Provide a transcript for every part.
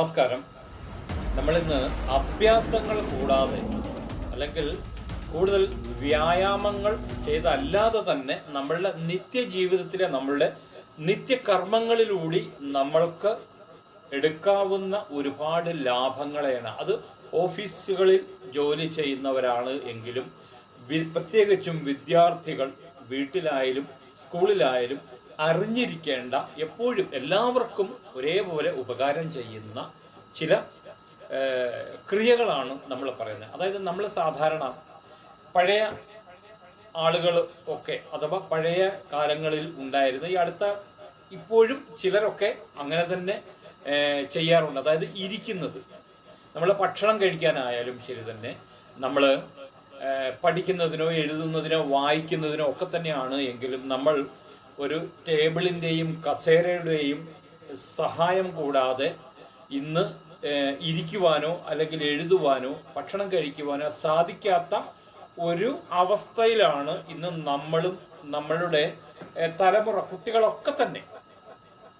നമസ്കാരം. നമ്മൾ നമ്മളിന്ന് അഭ്യാസങ്ങൾ കൂടാതെ അല്ലെങ്കിൽ കൂടുതൽ വ്യായാമങ്ങൾ ചെയ്തല്ലാതെ തന്നെ നമ്മളുടെ നിത്യജീവിതത്തിലെ നമ്മളുടെ നിത്യകർമ്മങ്ങളിലൂടി നമ്മൾക്ക് എടുക്കാവുന്ന ഒരുപാട് ലാഭങ്ങളെയാണ്. അത് ഓഫീസുകളിൽ ജോലി ചെയ്യുന്നവരാണ് എങ്കിലും പ്രത്യേകിച്ചും വിദ്യാർത്ഥികൾ വീട്ടിലായാലും സ്കൂളിലായാലും അറിഞ്ഞിരിക്കേണ്ട എപ്പോഴും എല്ലാവർക്കും ഒരേപോലെ ഉപകാരം ചെയ്യുന്ന ചില ക്രിയകളാണ് നമ്മൾ പറയുന്നത്. അതായത് നമ്മൾ സാധാരണ പഴയ ആളുകൾ ഒക്കെ അഥവാ പഴയ കാലങ്ങളിൽ ഉണ്ടായിരുന്ന ഈ അടുത്ത ഇപ്പോഴും ചിലരൊക്കെ അങ്ങനെ തന്നെ ചെയ്യാറുണ്ട്. അതായത് ഇരിക്കുന്നത്. നമ്മൾ ഭക്ഷണം കഴിക്കാനായാലും ശരി തന്നെ നമ്മൾ പഠിക്കുന്നതിനോ എഴുതുന്നതിനോ വായിക്കുന്നതിനോ ഒക്കെ തന്നെയാണ് എങ്കിലും നമ്മൾ ഒരു ടേബിളിന്റെയും കസേരയുടെയും സഹായം കൂടാതെ ഇന്ന് ഇരിക്കുവാനോ അല്ലെങ്കിൽ എഴുതുവാനോ ഭക്ഷണം കഴിക്കുവാനോ സാധിക്കാത്ത ഒരു അവസ്ഥയിലാണ് ഇന്ന് നമ്മളും നമ്മളുടെ തലമുറ കുട്ടികളൊക്കെ തന്നെ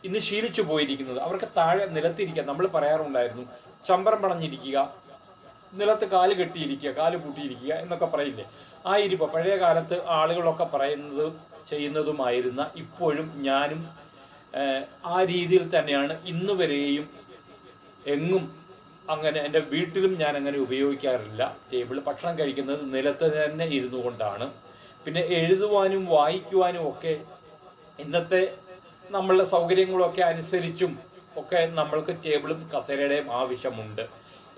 ഇന്ന് ശീലിച്ചു പോയിരിക്കുന്നത്. അവർക്ക് താഴെ നിലത്തിരിക്കുക നമ്മൾ പറയാറുണ്ടായിരുന്നു ചമ്പരം പണഞ്ഞിരിക്കുക നിലത്ത് കാൽ കെട്ടിയിരിക്കുക കാൽ കൂട്ടിയിരിക്കുക എന്നൊക്കെ പറയില്ലേ? ആ ഇരിപ്പ് പഴയ കാലത്ത് ആളുകളൊക്കെ പറയുന്നത് ചെയ്യുന്നതുമായിരുന്ന ഇപ്പോഴും ഞാനും ആ രീതിയിൽ തന്നെയാണ് ഇന്ന് വരെയും എങ്ങും അങ്ങനെ എന്റെ വീട്ടിലും ഞാൻ അങ്ങനെ ഉപയോഗിക്കാറില്ല. ടേബിൾ ഭക്ഷണം കഴിക്കുന്നത് നിലത്ത് തന്നെ ഇരുന്നു കൊണ്ടാണ്. പിന്നെ എഴുതുവാനും വായിക്കുവാനും ഒക്കെ ഇന്നത്തെ നമ്മളുടെ സൗകര്യങ്ങളൊക്കെ അനുസരിച്ചും ഒക്കെ നമ്മൾക്ക് ടേബിളും കസേരയുടെയും ആവശ്യമുണ്ട്.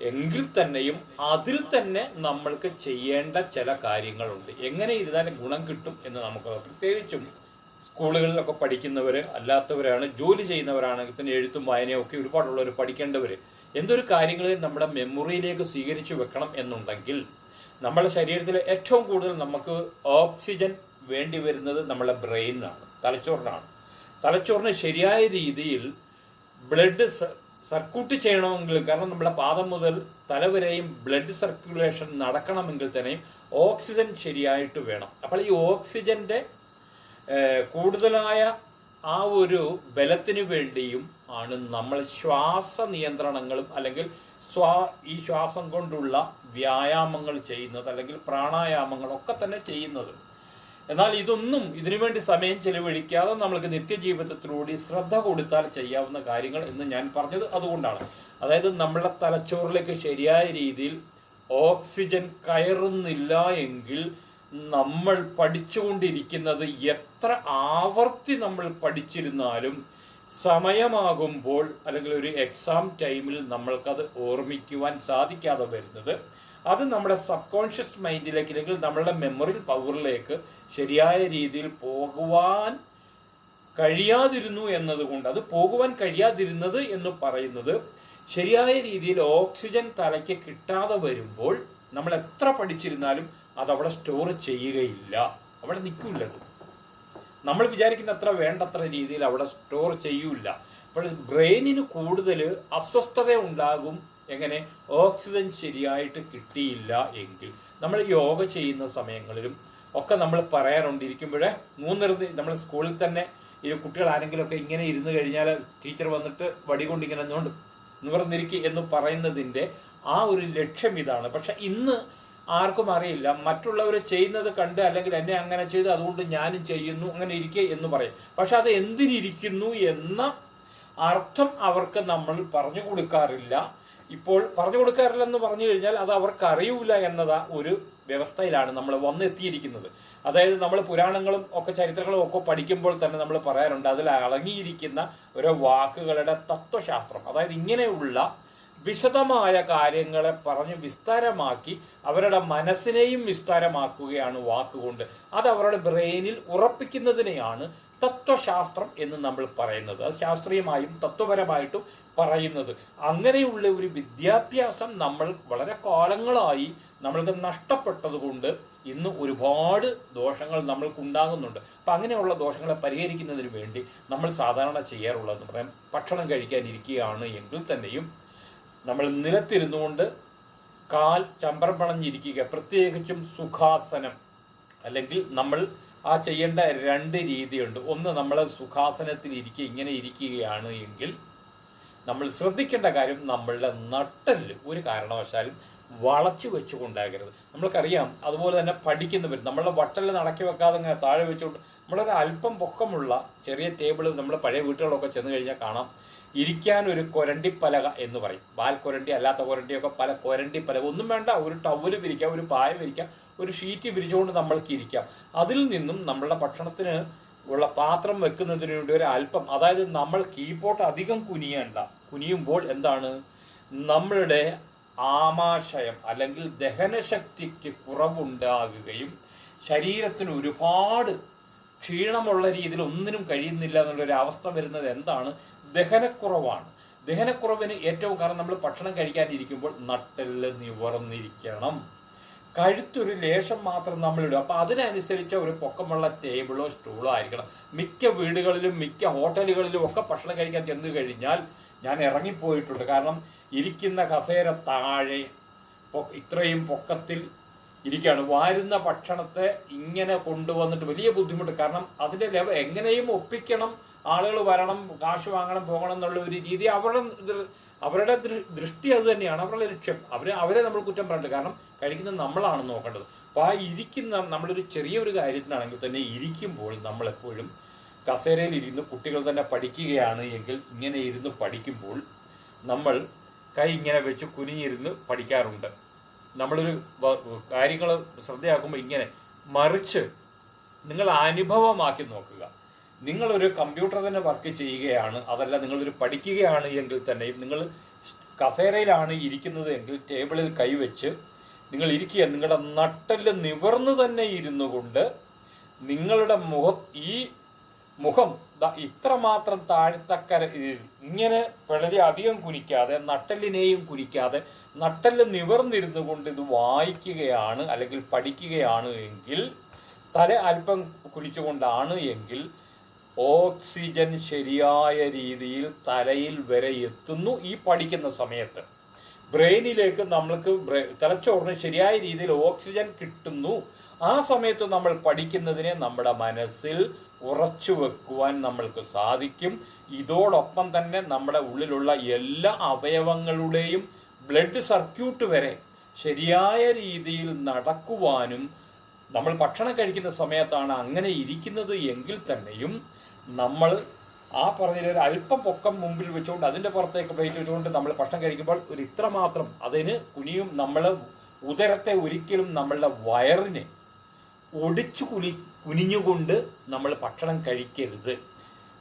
എങ്കിൽ തന്നെയും അതിൽ തന്നെ നമ്മൾക്ക് ചെയ്യേണ്ട ചില കാര്യങ്ങളുണ്ട്. എങ്ങനെ ഇരുന്നാലും ഗുണം കിട്ടും എന്ന് നമുക്ക് പ്രത്യേകിച്ചും സ്കൂളുകളിലൊക്കെ പഠിക്കുന്നവർ അല്ലാത്തവരാണ് ജോലി ചെയ്യുന്നവരാണെങ്കിൽ തന്നെ എഴുത്തും വായനയും ഒക്കെ ഒരുപാടുള്ളവർ പഠിക്കേണ്ടവർ എന്തൊരു കാര്യങ്ങളെ നമ്മുടെ മെമ്മറിയിലേക്ക് സ്വീകരിച്ചു വെക്കണം എന്നുണ്ടെങ്കിൽ നമ്മുടെ ശരീരത്തിൽ ഏറ്റവും കൂടുതൽ നമുക്ക് ഓക്സിജൻ വേണ്ടി വരുന്നത് നമ്മുടെ ബ്രെയിനിനാണ് തലച്ചോറിനാണ്. തലച്ചോറിന് ശരിയായ രീതിയിൽ ബ്ലഡ് സർക്യൂട്ട് ചെയ്യണമെങ്കിൽ കാരണം നമ്മുടെ പാദം മുതൽ തലവരെയും ബ്ലഡ് സർക്കുലേഷൻ നടക്കണമെങ്കിൽ തന്നെയും ഓക്സിജൻ ശരിയായിട്ട് വേണം. അപ്പോൾ ഈ ഓക്സിജന്റെ കൂടുതലായ ആ ഒരു ബലത്തിന് വേണ്ടിയും ആണ് നമ്മൾ ശ്വാസ നിയന്ത്രണങ്ങളും അല്ലെങ്കിൽ സ്വാ ഈ ശ്വാസം കൊണ്ടുള്ള വ്യായാമങ്ങൾ ചെയ്യുന്നത് അല്ലെങ്കിൽ പ്രാണായാമങ്ങളൊക്കെ തന്നെ ചെയ്യുന്നത്. എന്നാൽ ഇതൊന്നും ഇതിനുവേണ്ടി സമയം ചെലവഴിക്കാതെ നമ്മൾക്ക് നിത്യജീവിതത്തിലൂടെ ശ്രദ്ധ കൊടുത്താൽ ചെയ്യാവുന്ന കാര്യങ്ങൾ എന്ന് ഞാൻ പറഞ്ഞത് അതുകൊണ്ടാണ്. അതായത് നമ്മുടെ തലച്ചോറിലേക്ക് ശരിയായ രീതിയിൽ ഓക്സിജൻ കയറുന്നില്ല എങ്കിൽ നമ്മൾ പഠിച്ചുകൊണ്ടിരിക്കുന്നത് എത്ര ആവർത്തി നമ്മൾ പഠിച്ചിരുന്നാലും സമയമാകുമ്പോൾ അല്ലെങ്കിൽ ഒരു എക്സാം ടൈമിൽ നമ്മൾക്കത് ഓർമ്മിക്കുവാൻ സാധിക്കാതെ വരുന്നത് അത് നമ്മുടെ സബ് കോൺഷ്യസ് മൈൻഡിലേക്ക് അല്ലെങ്കിൽ നമ്മളുടെ മെമ്മറി പവറിലേക്ക് ശരിയായ രീതിയിൽ പോകുവാൻ കഴിയാതിരുന്നു എന്നതുകൊണ്ട് അത് പോകുവാൻ കഴിയാതിരുന്നത് എന്ന് പറയുന്നത് ശരിയായ രീതിയിൽ ഓക്സിജൻ തലയ്ക്ക് കിട്ടാതെ വരുമ്പോൾ നമ്മൾ എത്ര പഠിച്ചിരുന്നാലും അത് അവിടെ സ്റ്റോർ ചെയ്യുകയില്ല. അവിടെ നിൽക്കില്ല നമ്മൾ വിചാരിക്കുന്ന അത്ര വേണ്ടത്ര രീതിയിൽ അവിടെ സ്റ്റോർ ചെയ്യൂല അപ്പോൾ ബ്രെയിനിന് കൂടുതൽ അസ്വസ്ഥത ഉണ്ടാകും എങ്ങനെ? ഓക്സിജൻ ശരിയായിട്ട് കിട്ടിയില്ല എങ്കിൽ. നമ്മൾ യോഗ ചെയ്യുന്ന സമയങ്ങളിലും ഒക്കെ നമ്മൾ പറയാറുണ്ട്. ഇരിക്കുമ്പോഴേ മൂന്നിരുന്ന് നമ്മൾ സ്കൂളിൽ തന്നെ ഈ കുട്ടികൾ ആരെങ്കിലുമൊക്കെ ഇങ്ങനെ ഇരുന്ന് കഴിഞ്ഞാൽ ടീച്ചർ വന്നിട്ട് വടി കൊണ്ട് ഇങ്ങനെ നിന്നുകൊണ്ട് നിവർന്നിരിക്കുക എന്ന് പറയുന്നതിന്റെ ആ ഒരു ലക്ഷ്യം ഇതാണ്. പക്ഷെ ഇന്ന് ആർക്കും അറിയില്ല. മറ്റുള്ളവർ ചെയ്യുന്നത് കണ്ട് അല്ലെങ്കിൽ എന്നെ അങ്ങനെ ചെയ്ത് അതുകൊണ്ട് ഞാനും ചെയ്യുന്നു അങ്ങനെ ഇരിക്കുക എന്ന് പറയും. പക്ഷെ അത് എന്തിനിരിക്കുന്നു എന്ന അർത്ഥം അവർക്ക് നമ്മൾ പറഞ്ഞു കൊടുക്കാറില്ല. ഇപ്പോൾ പറഞ്ഞു കൊടുക്കാറില്ലെന്ന് പറഞ്ഞു കഴിഞ്ഞാൽ അത് അവർക്ക് അറിയൂല എന്നതാ ഒരു വ്യവസ്ഥയിലാണ് നമ്മൾ വന്നെത്തിയിരിക്കുന്നത്. അതായത് നമ്മൾ പുരാണങ്ങളും ഒക്കെ ചരിത്രങ്ങളും ഒക്കെ പഠിക്കുമ്പോൾ തന്നെ നമ്മൾ പറയാറുണ്ട് അതിൽ അടങ്ങിയിരിക്കുന്ന ഓരോ വാക്കുകളുടെ തത്വശാസ്ത്രം. അതായത് ഇങ്ങനെയുള്ള വിശദമായ കാര്യങ്ങളെ പറഞ്ഞ് വിസ്താരമാക്കി അവരുടെ മനസ്സിനെയും വിസ്താരമാക്കുകയാണ് വാക്കുകൊണ്ട്. അത് അവരുടെ ബ്രെയിനിൽ ഉറപ്പിക്കുന്നതിനെയാണ് തത്വശാസ്ത്രം എന്ന് നമ്മൾ പറയുന്നത്. അത് ശാസ്ത്രീയമായും തത്വപരമായിട്ടും പറയുന്നത്. അങ്ങനെയുള്ള ഒരു വിദ്യാഭ്യാസം നമ്മൾ വളരെ കാലങ്ങളായി നമ്മൾക്ക് നഷ്ടപ്പെട്ടതുകൊണ്ട് ഇന്ന് ഒരുപാട് ദോഷങ്ങൾ നമ്മൾക്ക് ഉണ്ടാകുന്നുണ്ട്. അപ്പം അങ്ങനെയുള്ള ദോഷങ്ങളെ പരിഹരിക്കുന്നതിന് വേണ്ടി നമ്മൾ സാധാരണ ചെയ്യാറുള്ളതെന്ന് പറയാം. ഭക്ഷണം കഴിക്കാനിരിക്കുകയാണ് എങ്കിൽ തന്നെയും നമ്മൾ നിലത്തിരുന്നുകൊണ്ട് കാൽ ചമ്പരം പണഞ്ഞിരിക്കുക പ്രത്യേകിച്ചും സുഖാസനം. അല്ലെങ്കിൽ നമ്മൾ ആ ചെയ്യേണ്ട രണ്ട് രീതിയുണ്ട്. ഒന്ന് നമ്മൾ സുഖാസനത്തിൽ ഇരിക്കുക ഇങ്ങനെ ഇരിക്കുകയാണ് എങ്കിൽ നമ്മൾ ശ്രദ്ധിക്കേണ്ട കാര്യം നമ്മളുടെ നട്ടലിൽ ഒരു കാരണവശാലും വളച്ചു വെച്ചുകൊണ്ടാകരുത്. നമ്മൾക്കറിയാം അതുപോലെ തന്നെ പഠിക്കുന്നവർ നമ്മളുടെ വട്ടലിൽ നടക്കി വെക്കാതെ ഇങ്ങനെ താഴെ വെച്ചുകൊണ്ട് നമ്മളൊരു അല്പം പൊക്കമുള്ള ചെറിയ ടേബിൾ നമ്മൾ പഴയ വീട്ടുകളൊക്കെ ചെന്ന് കഴിഞ്ഞാൽ കാണാം. ഇരിക്കാൻ ഒരു കൊരണ്ടിപ്പലക എന്ന് പറയും. വാൽ കൊരണ്ടി അല്ലാത്ത കൊരണ്ടിയൊക്കെ പല കൊരണ്ടിപ്പലക. ഒന്നും വേണ്ട ഒരു ടവൽ വിരിക്കാം ഒരു പായ വിരിക്കാം ഒരു ഷീറ്റ് വിരിച്ചുകൊണ്ട് നമ്മൾക്ക് ഇരിക്കാം. അതിൽ നിന്നും നമ്മളുടെ ഭക്ഷണത്തിന് ഉള്ള പാത്രം വെക്കുന്നതിന് വേണ്ടി ഒരു അല്പം അതായത് നമ്മൾ കീപോട്ട് അധികം കുനിയണ്ട കുനിയുമ്പോൾ എന്താണ്? നമ്മളുടെ ആമാശയം അല്ലെങ്കിൽ ദഹനശക്തിക്ക് കുറവുണ്ടാകുകയും ശരീരത്തിന് ഒരുപാട് ക്ഷീണമുള്ള രീതിയിൽ ഒന്നിനും കഴിയുന്നില്ല എന്നുള്ളൊരു അവസ്ഥ വരുന്നത് എന്താണ്? ദഹനക്കുറവാണ്. ദഹനക്കുറവിന് ഏറ്റവും കാരണം നമ്മൾ ഭക്ഷണം കഴിക്കാനിരിക്കുമ്പോൾ നട്ടെല്ല് നിവർന്നിരിക്കണം. കഴുത്തൊരു ലേശം മാത്രം നമ്മൾ ഇടും അപ്പൊ അതിനനുസരിച്ച് ഒരു പൊക്കമുള്ള ടേബിളോ സ്റ്റൂളോ ആയിരിക്കണം. മിക്ക വീടുകളിലും മിക്ക ഹോട്ടലുകളിലും ഒക്കെ ഭക്ഷണം കഴിക്കാൻ ചെന്ന് കഴിഞ്ഞാൽ ഞാൻ ഇറങ്ങിപ്പോയിട്ടുണ്ട്. കാരണം ഇരിക്കുന്ന കസേര താഴെ ഇത്രയും പൊക്കത്തിൽ ഇരിക്കുകയാണ്. വാരുന്ന ഭക്ഷണത്തെ ഇങ്ങനെ കൊണ്ടുവന്നിട്ട് വലിയ ബുദ്ധിമുട്ട്. കാരണം അതിന്റെ ലെവൽ എങ്ങനെയും ഒപ്പിക്കണം. ആളുകൾ വരണം കാശ് വാങ്ങണം പോകണം എന്നുള്ള ഒരു രീതി അവരുടെ അവരുടെ ദൃഷ്ടി അത് തന്നെയാണ്. അവരുടെ ലക്ഷ്യം. അവരെ അവരെ നമ്മൾ കുറ്റം പറഞ്ഞില്ല കാരണം കഴിക്കുന്നത് നമ്മളാണ് നോക്കേണ്ടത്. അപ്പോൾ ആ ഇരിക്കുന്ന നമ്മളൊരു ചെറിയൊരു കാര്യത്തിനാണെങ്കിൽ തന്നെ ഇരിക്കുമ്പോൾ നമ്മൾ എപ്പോഴും കസേരയിൽ ഇരുന്ന് കുട്ടികൾ തന്നെ പഠിക്കുകയാണ് എങ്കിൽ ഇങ്ങനെ ഇരുന്ന് പഠിക്കുമ്പോൾ നമ്മൾ കൈ ഇങ്ങനെ വെച്ച് കുനിഞ്ഞിരുന്ന് പഠിക്കാറുണ്ട്. നമ്മളൊരു കാര്യങ്ങൾ ശ്രദ്ധയാക്കുമ്പോൾ ഇങ്ങനെ മറിച്ച് നിങ്ങൾ അനുഭവമാക്കി നോക്കുക. നിങ്ങളൊരു കമ്പ്യൂട്ടർ തന്നെ വർക്ക് ചെയ്യുകയാണ് അതല്ല നിങ്ങളൊരു പഠിക്കുകയാണ് എങ്കിൽ തന്നെയും നിങ്ങൾ കസേരയിലാണ് ഇരിക്കുന്നത് എങ്കിൽ ടേബിളിൽ കൈവച്ച് നിങ്ങൾ ഇരിക്കുക. നിങ്ങളുടെ നട്ടൽ നിവർന്ന് തന്നെ ഇരുന്നു കൊണ്ട് നിങ്ങളുടെ മുഖ ഈ മുഖം ഇത്രമാത്രം താഴ്ത്തക്കര ഇങ്ങനെ വളരെ അധികം കുനിക്കാതെ നട്ടലിനെയും കുനിക്കാതെ നട്ടൽ നിവർന്നിരുന്നു കൊണ്ട് ഇത് വായിക്കുകയാണ് അല്ലെങ്കിൽ പഠിക്കുകയാണ് എങ്കിൽ തല അല്പം കുനിച്ചുകൊണ്ടാണ് എങ്കിൽ ഓക്സിജൻ ശരിയായ രീതിയിൽ തലയിൽ വരെ എത്തുന്നു ഈ പഠിക്കുന്ന സമയത്ത്. ബ്രെയിനിലേക്ക് നമ്മൾക്ക് തലച്ചോറിന് ശരിയായ രീതിയിൽ ഓക്സിജൻ കിട്ടുന്നു. ആ സമയത്ത് നമ്മൾ പഠിക്കുന്നതിനെ നമ്മുടെ മനസ്സിൽ ഉറച്ചു വെക്കുവാൻ നമ്മൾക്ക് സാധിക്കും. ഇതോടൊപ്പം തന്നെ നമ്മുടെ ഉള്ളിലുള്ള എല്ലാ അവയവങ്ങളുടെയും ബ്ലഡ് സർക്യൂട്ട് വരെ ശരിയായ രീതിയിൽ നടക്കുവാനും നമ്മൾ ഭക്ഷണം കഴിക്കുന്ന സമയത്താണ് അങ്ങനെ ഇരിക്കുന്നത് എങ്കിൽ തന്നെയും നമ്മൾ ആ പറഞ്ഞ ഒരു അല്പം പൊക്കം മുമ്പിൽ വെച്ചുകൊണ്ട് അതിന്റെ പുറത്തേക്ക് പ്ലേറ്റ് വെച്ചുകൊണ്ട് നമ്മൾ ഭക്ഷണം കഴിക്കുമ്പോൾ ഒരു ഇത്രമാത്രം അതിന് കുനിയും നമ്മൾ ഉദരത്തെ ഒരിക്കലും നമ്മളുടെ വയറിനെ ഒടിച്ചു കുനി കുനിഞ്ഞുകൊണ്ട് നമ്മൾ ഭക്ഷണം കഴിക്കരുത്.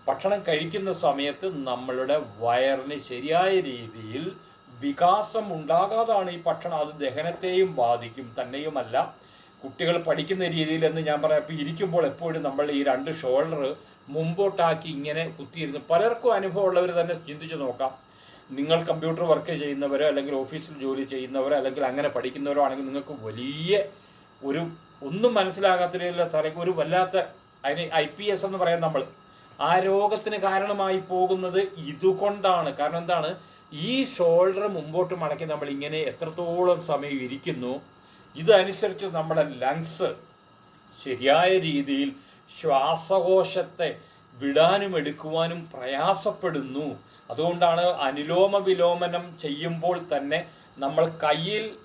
ഭക്ഷണം കഴിക്കുന്ന സമയത്ത് നമ്മളുടെ വയറിന് ശരിയായ രീതിയിൽ വികാസം ഉണ്ടാകാതാണ് ഈ ഭക്ഷണം. അത് ദഹനത്തെയും ബാധിക്കും തന്നെയുമല്ല. കുട്ടികൾ പഠിക്കുന്ന രീതിയിൽ എന്ന് ഞാൻ പറയാം. ഇപ്പം ഇരിക്കുമ്പോൾ എപ്പോഴും നമ്മൾ ഈ രണ്ട് ഷോൾഡർ മുമ്പോട്ടാക്കി ഇങ്ങനെ കുത്തിയിരുന്ന്. പലർക്കും അനുഭവമുള്ളവർ തന്നെ ചിന്തിച്ചു നോക്കാം. നിങ്ങൾ കമ്പ്യൂട്ടർ വർക്ക് ചെയ്യുന്നവരോ അല്ലെങ്കിൽ ഓഫീസിൽ ജോലി ചെയ്യുന്നവരോ അല്ലെങ്കിൽ അങ്ങനെ പഠിക്കുന്നവരോ ആണെങ്കിൽ നിങ്ങൾക്ക് വലിയ ഒരു ഒന്നും മനസ്സിലാകാത്ത രീതിയിലുള്ള തലയ്ക്ക് ഒരു വല്ലാത്ത അതിന് ഐ പി എസ് എന്ന് പറയാം നമ്മൾ ആ രോഗത്തിന് കാരണമായി പോകുന്നത് ഇതുകൊണ്ടാണ്. കാരണം എന്താണ്? ഈ ഷോൾഡർ മുമ്പോട്ട് മടക്കി നമ്മൾ ഇങ്ങനെ എത്രത്തോളം സമയം ഇരിക്കുന്നു ഇതനുസരിച്ച് നമ്മുടെ ലങ്സ് ശരിയായ രീതിയിൽ ശ്വാസകോശത്തെ വിടാനും എടുക്കുവാനും പ്രയാസപ്പെടുന്നു. അതുകൊണ്ടാണ് അനുലോമ വിലോമനം ചെയ്യുമ്പോൾ തന്നെ നമ്മൾ കയ്യിൽ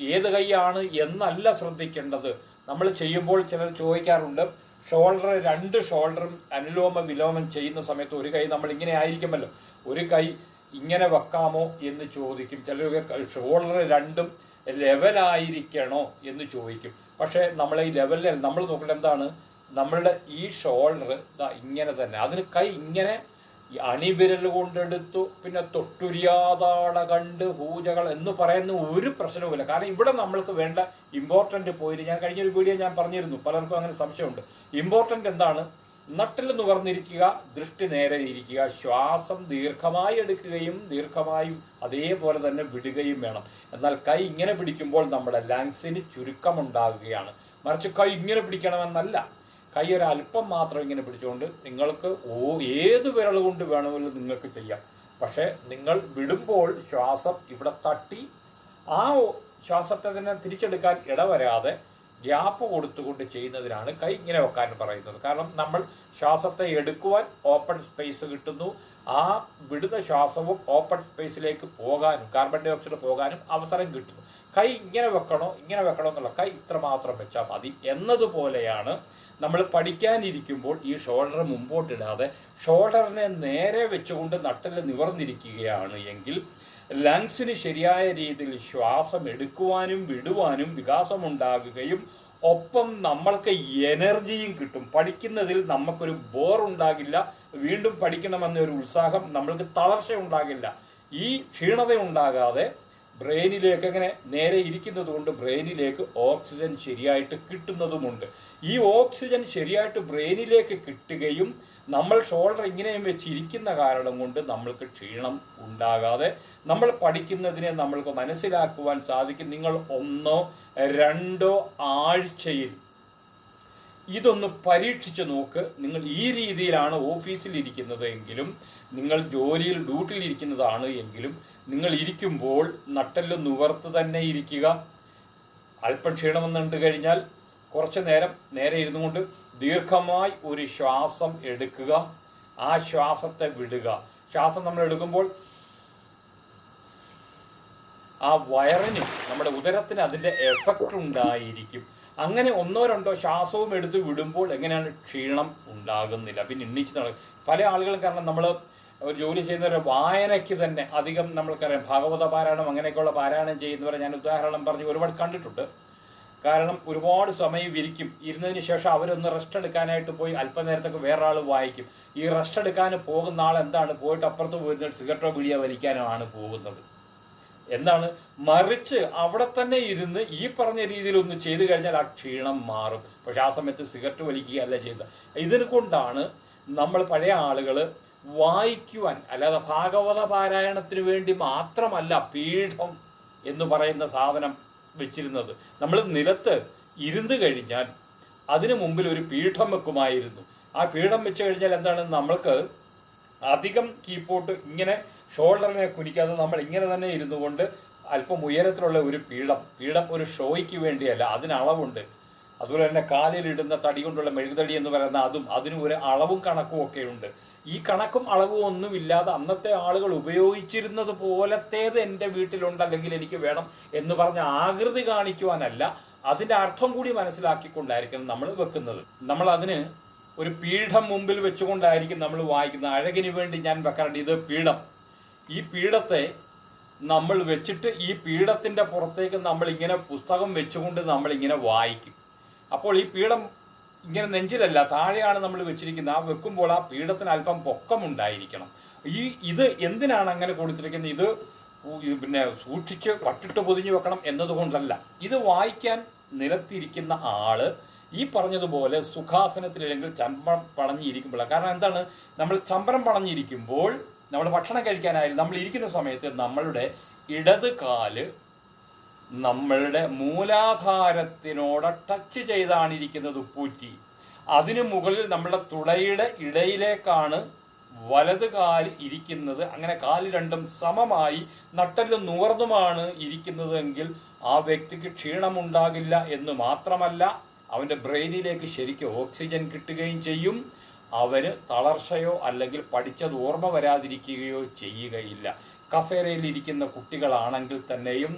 ഏത് കൈയാണ് എന്നല്ല ശ്രദ്ധിക്കേണ്ടത്. നമ്മൾ ചെയ്യുമ്പോൾ ചിലർ ചോദിക്കാറുണ്ട് ഷോൾഡർ രണ്ട് ഷോൾഡറും അനുലോമ വിലോമം ചെയ്യുന്ന സമയത്ത് ഒരു കൈ നമ്മൾ ഇങ്ങനെ ആയിരിക്കുമല്ലോ. ഒരു കൈ ഇങ്ങനെ വെക്കാമോ? എന്ന് ചോദിക്കും. ചിലർ ഷോൾഡർ രണ്ടും ലെവലായിരിക്കണോ? എന്ന് ചോദിക്കും. പക്ഷേ നമ്മൾ ഈ ലെവലിൽ നമ്മൾ നോക്കേണ്ടത് എന്താണ്? നമ്മളുടെ ഈ ഷോൾഡർ ഇങ്ങനെ തന്നെ. അതിന് കൈ ഇങ്ങനെ അണിവിരൽ കൊണ്ടെടുത്തു. പിന്നെ തൊട്ടുരിയാതാട കണ്ട് പൂജകൾ എന്ന് പറയുന്ന ഒരു പ്രശ്നവുമില്ല. കാരണം ഇവിടെ നമ്മൾക്ക് വേണ്ട ഇമ്പോർട്ടന്റ് പോയിന്റ് ഞാൻ കഴിഞ്ഞൊരു വീഡിയോ ഞാൻ പറഞ്ഞിരുന്നു. പലർക്കും അങ്ങനെ സംശയമുണ്ട്. ഇമ്പോർട്ടന്റ് എന്താണ്? നട്ടിൽ നിവർന്നിരിക്കുക ദൃഷ്ടി നേരെ ഇരിക്കുക. ശ്വാസം ദീർഘമായി എടുക്കുകയും ദീർഘമായും അതേപോലെ തന്നെ വിടുകയും വേണം. എന്നാൽ കൈ ഇങ്ങനെ പിടിക്കുമ്പോൾ നമ്മുടെ ലങ്സിന് ചുരുക്കമുണ്ടാകുകയാണ്. മറിച്ച് കൈ ഇങ്ങനെ പിടിക്കണമെന്നല്ല. കൈ അല്പം മാത്രം ഇങ്ങനെ പിടിച്ചുകൊണ്ട് നിങ്ങൾക്ക് ഓ ഏത് വിരൽ കൊണ്ട് വേണമെങ്കിലും നിങ്ങൾക്ക് ചെയ്യാം. പക്ഷേ നിങ്ങൾ വിടുമ്പോൾ ശ്വാസം ഇവിടെ തട്ടി ആ ശ്വാസത്തെ തന്നെ തിരിച്ചെടുക്കാൻ ഇടവരാതെ ഗ്യാപ്പ് കൊടുത്തുകൊണ്ട് ചെയ്യുന്നതിനാണ് കൈ ഇങ്ങനെ വെക്കാൻ പറയുന്നത്. കാരണം നമ്മൾ ശ്വാസത്തെ എടുക്കുവാൻ ഓപ്പൺ സ്പേസ് കിട്ടുന്നു. ആ വിടുന്ന ശ്വാസവും ഓപ്പൺ സ്പേസിലേക്ക് പോകാനും കാർബൺ ഡൈ ഓക്സൈഡ് പോകാനും അവസരം കിട്ടുന്നു. കൈ ഇങ്ങനെ വെക്കണോ ഇങ്ങനെ വെക്കണോ എന്നുള്ള കൈ ഇത്രമാത്രം വെച്ചാൽ മതി. എന്നതുപോലെയാണ് നമ്മൾ പഠിക്കാനിരിക്കുമ്പോൾ ഈ ഷോൾഡർ മുമ്പോട്ടിടാതെ ഷോൾഡറിനെ നേരെ വെച്ചുകൊണ്ട് നട്ടിൽ നിവർന്നിരിക്കുകയാണ് എങ്കിൽ ലങ്സിന് ശരിയായ രീതിയിൽ ശ്വാസം എടുക്കുവാനും വിടുവാനും വികാസമുണ്ടാകുകയും ഒപ്പം നമ്മൾക്ക് എനർജിയും കിട്ടും. പഠിക്കുന്നതിൽ നമുക്കൊരു ബോർ ഉണ്ടാകില്ല. വീണ്ടും പഠിക്കണമെന്നൊരു ഉത്സാഹം നമ്മൾക്ക് തളർച്ച ഉണ്ടാകില്ല. ഈ ക്ഷീണത ഉണ്ടാകാതെ ബ്രെയിനിലേക്ക് അങ്ങനെ നേരെ ഇരിക്കുന്നത് കൊണ്ട് ബ്രെയിനിലേക്ക് ഓക്സിജൻ ശരിയായിട്ട് കിട്ടുന്നതുമുണ്ട്. ഈ ഓക്സിജൻ ശരിയായിട്ട് ബ്രെയിനിലേക്ക് കിട്ടുകയും നമ്മൾ ഷോൾഡർ ഇങ്ങനെയും വെച്ചിരിക്കുന്ന കാരണം കൊണ്ട് നമ്മൾക്ക് ക്ഷീണം ഉണ്ടാകാതെ നമ്മൾ പഠിക്കുന്നതിനെ നമ്മൾക്ക് മനസ്സിലാക്കുവാൻ സാധിക്കും. നിങ്ങൾ ഒന്നോ രണ്ടോ ആഴ്ചയിൽ ഇതൊന്ന് പരീക്ഷിച്ച് നോക്ക്. നിങ്ങൾ ഈ രീതിയിലാണ് ഓഫീസിൽ ഇരിക്കുന്നത് എങ്കിലും നിങ്ങൾ ജോലിയിൽ ഡ്യൂട്ടിയിൽ ഇരിക്കുന്നതാണ് എങ്കിലും നിങ്ങൾ ഇരിക്കുമ്പോൾ നട്ടെല്ല് നിവർത്ത് തന്നെ ഇരിക്കുക. അല്പം ക്ഷീണമെന്നുണ്ട് കഴിഞ്ഞാൽ കുറച്ച് നേരം നേരെ ഇരുന്നു കൊണ്ട് ദീർഘമായി ഒരു ശ്വാസം എടുക്കുക. ആ ശ്വാസത്തെ വിടുക. ശ്വാസം നമ്മൾ എടുക്കുമ്പോൾ ആ വയറിന് നമ്മുടെ ഉദരത്തിന് അതിന്റെ എഫക്റ്റ് ഉണ്ടായിരിക്കും. അങ്ങനെ ഒന്നോ രണ്ടോ ശ്വാസവും എടുത്ത് വിടുമ്പോൾ എങ്ങനെയാണ് ക്ഷീണം ഉണ്ടാകുന്നില്ല. പിന്നെ എണ്ണിച്ച് നടക്കും പല ആളുകളും കാരണം നമ്മൾ ഒരു ജോലി ചെയ്യുന്നവരെ വായനയ്ക്ക് തന്നെ അധികം നമ്മൾക്കറിയാം. ഭാഗവത പാരായണം അങ്ങനെയൊക്കെയുള്ള പാരായണം ചെയ്യുന്നവരെ ഞാൻ ഉദാഹരണം പറഞ്ഞ് ഒരുപാട് കണ്ടിട്ടുണ്ട്. കാരണം ഒരുപാട് സമയം ഇരിക്കും ഇരുന്നതിന് ശേഷം അവരൊന്ന് റെസ്റ്റ് എടുക്കാനായിട്ട് പോയി അല്പനേരത്തൊക്കെ വേറെ വായിക്കും. ഈ റെസ്റ്റ് എടുക്കാൻ പോകുന്ന ആൾ എന്താണ്? പോയിട്ട് അപ്പുറത്ത് പോയിരുന്നിട്ട് സിഗരറ്റോ പിടിയോ വലിക്കാനാണ് പോകുന്നത്. എന്താണ്? മറിച്ച് അവിടെ തന്നെ ഇരുന്ന് ഈ പറഞ്ഞ രീതിയിൽ ഒന്ന് ചെയ്തു കഴിഞ്ഞാൽ ആ ക്ഷീണം മാറും. പക്ഷെ ആ സമയത്ത് സിഗരറ്റ് വലിക്കുക അല്ല ചെയ്തത്. ഇതിനെ കൊണ്ടാണ് നമ്മൾ പഴയ ആളുകൾ വായിക്കുവാൻ അല്ലാതെ ഭാഗവത പാരായണത്തിന് വേണ്ടി മാത്രമല്ല പീഠം എന്ന് പറയുന്ന സാധനം വെച്ചിരുന്നത്. നമ്മൾ നിലത്ത് ഇരുന്ന് കഴിഞ്ഞാൽ അതിനു മുമ്പിൽ ഒരു പീഠം വെക്കുമായിരുന്നു. ആ പീഠം വെച്ച് കഴിഞ്ഞാൽ എന്താണ്? നമ്മൾക്ക് അധികം കീപ്പോട്ട് ഇങ്ങനെ ഷോൾഡറിനെ കുനിക്കാതെ നമ്മൾ ഇങ്ങനെ തന്നെ ഇരുന്നു കൊണ്ട് അല്പം ഉയരത്തിലുള്ള ഒരു പീഠം. പീഠം ഒരു ഷോയ്ക്ക് വേണ്ടിയല്ല അതിന് അളവുണ്ട്. അതുപോലെ തന്നെ കാലിലിടുന്ന തടി കൊണ്ടുള്ള മെഴുകുതടി എന്ന് പറയുന്ന അതും അതിന് ഒരു അളവും കണക്കും ഒക്കെ ഉണ്ട്. ഈ കണക്കും അളവും ഒന്നുമില്ലാതെ അന്നത്തെ ആളുകൾ ഉപയോഗിച്ചിരുന്നത് പോലത്തേത് എന്റെ വീട്ടിലുണ്ട് അല്ലെങ്കിൽ എനിക്ക് വേണം എന്ന് പറഞ്ഞ ആകൃതി കാണിക്കുവാനല്ല അതിന്റെ അർത്ഥം കൂടി മനസ്സിലാക്കിക്കൊണ്ടായിരിക്കണം നമ്മൾ വെക്കുന്നത്. നമ്മൾ അതിന് ഒരു പീഠം മുമ്പിൽ വെച്ചുകൊണ്ടായിരിക്കും നമ്മൾ വായിക്കുന്നത്. അഴകിന് വേണ്ടി ഞാൻ വെക്കാറുണ്ട് ഇത് പീഠം. ഈ പീഠത്തെ നമ്മൾ വെച്ചിട്ട് ഈ പീഠത്തിന്റെ പുറത്തേക്ക് നമ്മളിങ്ങനെ പുസ്തകം വെച്ചുകൊണ്ട് നമ്മളിങ്ങനെ വായിക്കും. അപ്പോൾ ഈ പീഠം ഇങ്ങനെ നെഞ്ചിലല്ല താഴെയാണ് നമ്മൾ വെച്ചിരിക്കുന്നത്. ആ വെക്കുമ്പോൾ ആ പീഠത്തിന് അല്പം പൊക്കമുണ്ടായിരിക്കണം ഈ ഇത് എന്തിനാണ് അങ്ങനെ കൊടുത്തിരിക്കുന്നത്? ഇത് പിന്നെ സൂക്ഷിച്ച് വട്ടിട്ട് പൊതിഞ്ഞു വെക്കണം എന്നതുകൊണ്ടല്ല. ഇത് വായിക്കാൻ നിരത്തിയിരിക്കുന്ന ആൾ ഈ പറഞ്ഞതുപോലെ സുഖാസനത്തിൽ അല്ലെങ്കിൽ ചമ്പം പണഞ്ഞിരിക്കുമ്പോൾ കാരണം എന്താണ്? നമ്മൾ ചമ്പരം പണഞ്ഞിരിക്കുമ്പോൾ നമ്മൾ ഭക്ഷണം കഴിക്കാനായാലും നമ്മൾ ഇരിക്കുന്ന സമയത്ത് നമ്മളുടെ ഇടത് കാൽ നമ്മളുടെ മൂലാധാരത്തിനോട് ടച്ച് ചെയ്താണ് ഇരിക്കുന്നത് ഉപ്പൂറ്റി. അതിനു മുകളിൽ നമ്മുടെ തുടയുടെ ഇടയിലേക്കാണ് വലത് കാൽ ഇരിക്കുന്നത്. അങ്ങനെ കാൽ രണ്ടും സമമായി നട്ടലും നുവർന്നുമാണ് ഇരിക്കുന്നതെങ്കിൽ ആ വ്യക്തിക്ക് ക്ഷീണമുണ്ടാകില്ല എന്ന് മാത്രമല്ല അവന്റെ ബ്രെയിനിലേക്ക് ശരിക്കും ഓക്സിജൻ കിട്ടുകയും ചെയ്യും. അവന് തളർച്ചയോ അല്ലെങ്കിൽ പഠിച്ചത് ഓർമ്മ വരാതിരിക്കുകയോ ചെയ്യുകയില്ല. കസേരയിൽ ഇരിക്കുന്ന കുട്ടികളാണെങ്കിൽ തന്നെയും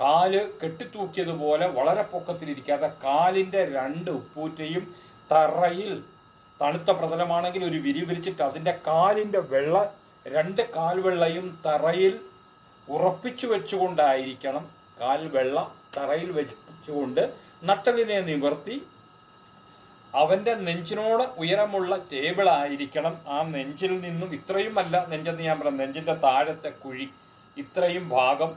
കാൽ കെട്ടിത്തൂക്കിയതുപോലെ വളരെ പൊക്കത്തിലിരിക്കാതെ കാലിന്റെ രണ്ട് ഉപ്പൂറ്റയും തറയിൽ തണുത്ത പ്രതലമാണെങ്കിൽ ഒരു വിരി വിരിച്ചിട്ട് അതിന്റെ കാലിന്റെ വെള്ള രണ്ട് കാൽവെള്ളയും തറയിൽ ഉറപ്പിച്ചു വെച്ചുകൊണ്ടായിരിക്കണം കാൽവെള്ള തറയിൽ വെച്ചുകൊണ്ട് നട്ടലിനെ നിവർത്തി അവന്റെ നെഞ്ചിനോട് ഉയരമുള്ള ടേബിൾ ആയിരിക്കണം. ആ നെഞ്ചിൽ നിന്നും ഇത്രയുമല്ല നെഞ്ചെന്ന് ഞാൻ പറയാം നെഞ്ചിന്റെ താഴത്തെ കുഴി ഇത്രയും ഭാഗം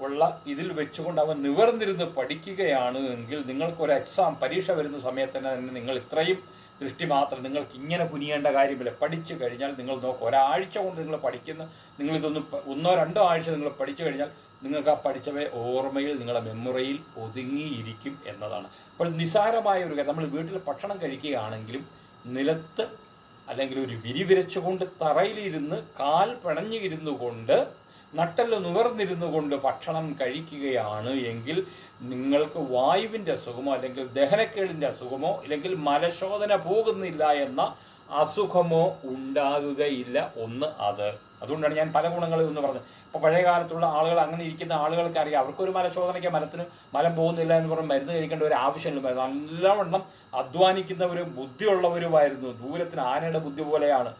ഉള്ള ഇതിൽ വെച്ചുകൊണ്ട് അവൻ നിവർന്നിരുന്ന് പഠിക്കുകയാണ് എങ്കിൽ നിങ്ങൾക്കൊരു എക്സാം പരീക്ഷ വരുന്ന സമയത്ത് തന്നെ നിങ്ങൾ ഇത്രയും ദൃഷ്ടി മാത്രം നിങ്ങൾക്ക് ഇങ്ങനെ കുനിയേണ്ട കാര്യമില്ല. പഠിച്ചു കഴിഞ്ഞാൽ നിങ്ങൾ നോക്കുക ഒരാഴ്ച കൊണ്ട് നിങ്ങൾ പഠിക്കുന്ന നിങ്ങളിതൊന്ന് ഒന്നോ രണ്ടോ ആഴ്ച നിങ്ങൾ പഠിച്ചു കഴിഞ്ഞാൽ നിങ്ങൾക്ക് ആ പഠിച്ചവയെ ഓർമ്മയിൽ നിങ്ങളുടെ മെമ്മറിയിൽ ഒതുങ്ങിയിരിക്കും എന്നതാണ്. അപ്പോൾ നിസാരമായ ഒരു കാര്യം നമ്മൾ വീട്ടിൽ ഭക്ഷണം കഴിക്കുകയാണെങ്കിലും നിലത്ത് അല്ലെങ്കിൽ ഒരു വിരി വിരച്ചുകൊണ്ട് തറയിലിരുന്ന് കാൽ പിണഞ്ഞിരുന്നു കൊണ്ട് നട്ടൽ നുകർന്നിരുന്നു കൊണ്ട് ഭക്ഷണം കഴിക്കുകയാണ് എങ്കിൽ നിങ്ങൾക്ക് വായുവിന്റെ അസുഖമോ അല്ലെങ്കിൽ ദഹനക്കേടിന്റെ അസുഖമോ അല്ലെങ്കിൽ മലശോധന പോകുന്നില്ല എന്ന അസുഖമോ ഉണ്ടാകുകയില്ല. ഒന്ന് അത്. അതുകൊണ്ടാണ് ഞാൻ പല ഗുണങ്ങളിൽ എന്ന് പറഞ്ഞത്. ഇപ്പോൾ പഴയ കാലത്തുള്ള ആളുകൾ അങ്ങനെ ഇരിക്കുന്ന ആളുകൾക്ക് അറിയാം. അവർക്കൊരു മലശോധനയ്ക്ക് മരത്തിന് മലം പോകുന്നില്ല എന്ന് പറഞ്ഞ് മരുന്ന് കഴിക്കേണ്ട ഒരു ആവശ്യമില്ല. നല്ലവണ്ണം അധ്വാനിക്കുന്നവരും ബുദ്ധിയുള്ളവരുമായിരുന്നു. ദൂരത്തിന് ആനയുടെ ബുദ്ധി പോലെയാണ്.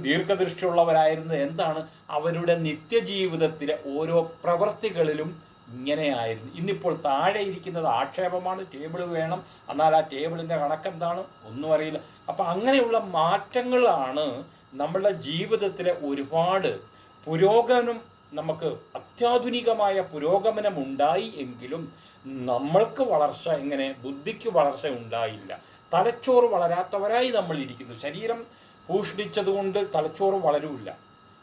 ദീർഘദൃഷ്ടിയുള്ളവരായിരുന്നു. എന്താണ്? അവരുടെ നിത്യജീവിതത്തിലെ ഓരോ പ്രവൃത്തികളിലും ഇങ്ങനെയായിരുന്നു. ഇന്നിപ്പോൾ താഴെ ഇരിക്കുന്നത് ആക്ഷേപമാണ്. ടേബിൾ വേണം. എന്നാൽ ആ ടേബിളിന്റെ കണക്കെന്താണ് ഒന്നും അറിയില്ല. അപ്പം അങ്ങനെയുള്ള മാറ്റങ്ങളാണ് നമ്മളുടെ ജീവിതത്തിലെ ഒരുപാട് പുരോഗമനം നമുക്ക് അത്യാധുനികമായ പുരോഗമനം ഉണ്ടായി എങ്കിലും നമ്മൾക്ക് വളർച്ച എങ്ങനെ ബുദ്ധിക്ക് വളർച്ച ഉണ്ടായില്ല. തലച്ചോറ് വളരാത്തവരായി നമ്മൾ ഇരിക്കുന്നു. ശരീരം പൂഷ്ണിച്ചതുകൊണ്ട് തലച്ചോറ് വളരൂല്ല.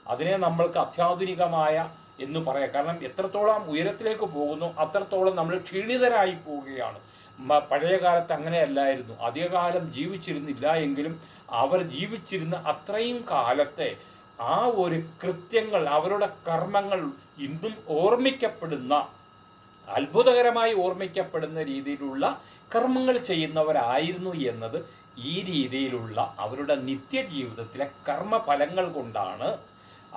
അതിനെ നമ്മൾക്ക് അത്യാധുനികമായ എന്ന് പറയാം. കാരണം എത്രത്തോളം ഉയരത്തിലേക്ക് പോകുന്നു അത്രത്തോളം നമ്മൾ ക്ഷീണിതരായി പോവുകയാണ്. പഴയ കാലത്ത് അങ്ങനെയല്ലായിരുന്നു. അധികകാലം ജീവിച്ചിരുന്നില്ല എങ്കിലും അവർ ജീവിച്ചിരുന്ന അത്രയും കാലത്തെ ആ ഒരു കൃത്യങ്ങൾ അവരുടെ കർമ്മങ്ങൾ ഇന്നും ഓർമ്മിക്കപ്പെടുന്ന അത്ഭുതകരമായി ഓർമ്മിക്കപ്പെടുന്ന രീതിയിലുള്ള കർമ്മങ്ങൾ ചെയ്യുന്നവരായിരുന്നു എന്നത് ഈ രീതിയിലുള്ള അവരുടെ നിത്യജീവിതത്തിലെ കർമ്മഫലങ്ങൾ കൊണ്ടാണ്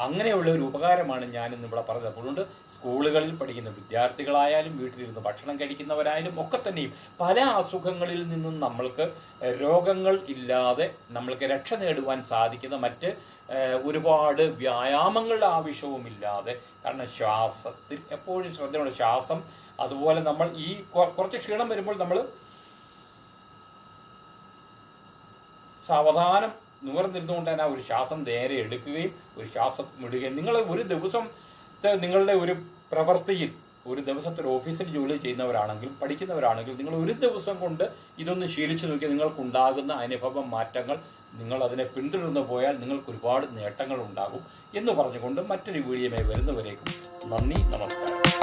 അങ്ങനെയുള്ള ഒരു ഉപകാരമാണ് ഞാൻ ഇന്ന് ഇവിടെ പറഞ്ഞത്. അതുകൊണ്ട് സ്കൂളുകളിൽ പഠിക്കുന്ന വിദ്യാർത്ഥികളായാലും വീട്ടിലിരുന്ന് ഭക്ഷണം കഴിക്കുന്നവരായാലും ഒക്കെ തന്നെയും പല അസുഖങ്ങളിൽ നിന്നും നമ്മൾക്ക് രോഗങ്ങൾ ഇല്ലാതെ നമ്മൾക്ക് രക്ഷ നേടുവാൻ സാധിക്കുന്ന മറ്റ് ഒരുപാട് വ്യായാമങ്ങളുടെ ആവശ്യവുമില്ലാതെ കാരണം ശ്വാസത്തിൽ എപ്പോഴും ശ്രദ്ധയുള്ള ശ്വാസം അതുപോലെ നമ്മൾ ഈ കുറച്ച് ക്ഷീണം വരുമ്പോൾ നമ്മൾ സാവധാനം നിവർന്നിരുന്നുകൊണ്ട് തന്നെ ഒരു ശ്വാസം നേരെ എടുക്കുകയും ഒരു ശ്വാസം വിടുകയും. നിങ്ങൾ ഒരു ദിവസം നിങ്ങളുടെ ഒരു പ്രവൃത്തിയിൽ ഒരു ദിവസത്തെ ഒരു ഓഫീസിൽ ജോലി ചെയ്യുന്നവരാണെങ്കിൽ പഠിക്കുന്നവരാണെങ്കിൽ നിങ്ങൾ ഒരു ദിവസം കൊണ്ട് ഇതൊന്ന് ശീലിച്ചു നോക്കിയാൽ നിങ്ങൾക്കുണ്ടാകുന്ന അനുഭവ മാറ്റങ്ങൾ നിങ്ങൾ അതിനെ പിന്തുടർന്നു പോയാൽ നിങ്ങൾക്ക് ഒരുപാട് നേട്ടങ്ങൾ ഉണ്ടാകും എന്ന് പറഞ്ഞുകൊണ്ട് മറ്റൊരു വീഡിയോയുമായി വരുന്നവരേക്കും നന്ദി നമസ്കാരം.